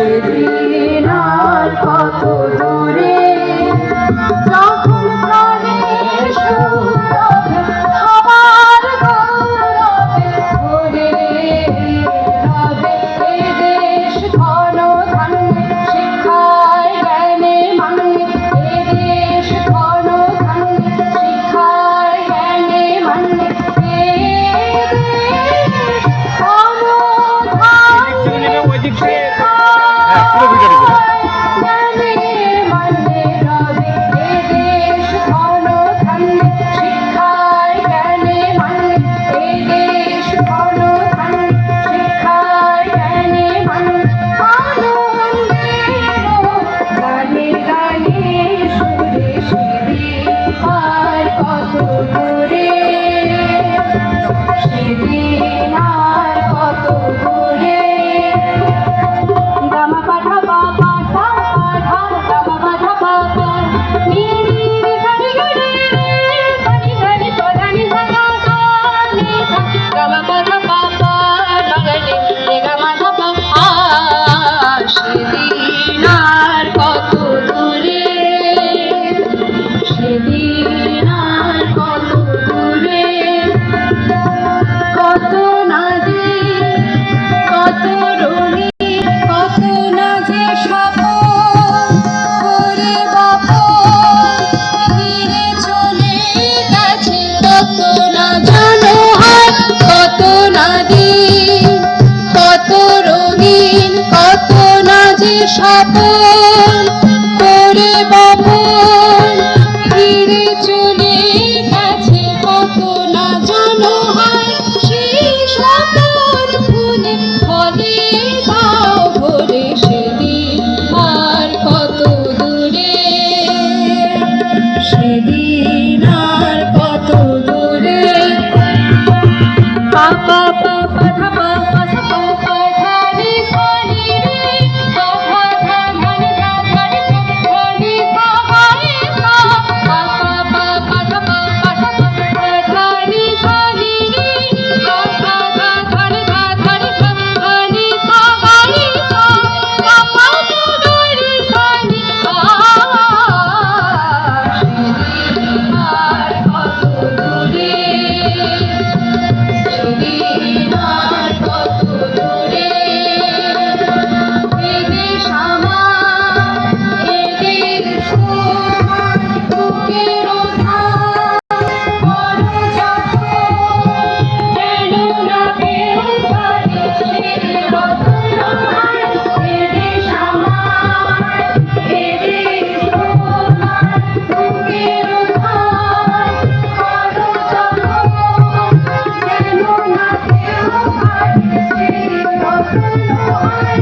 সেদিন আর কত স্বপন তোরে বাপন। ফিরে চলে গেছে কত না জানো হয়। সেই স্বপন ফুলে ফলে দাও ভরে সেদিন কত দূরে। সেদিন আর কত দূরে। পাপা Thank you.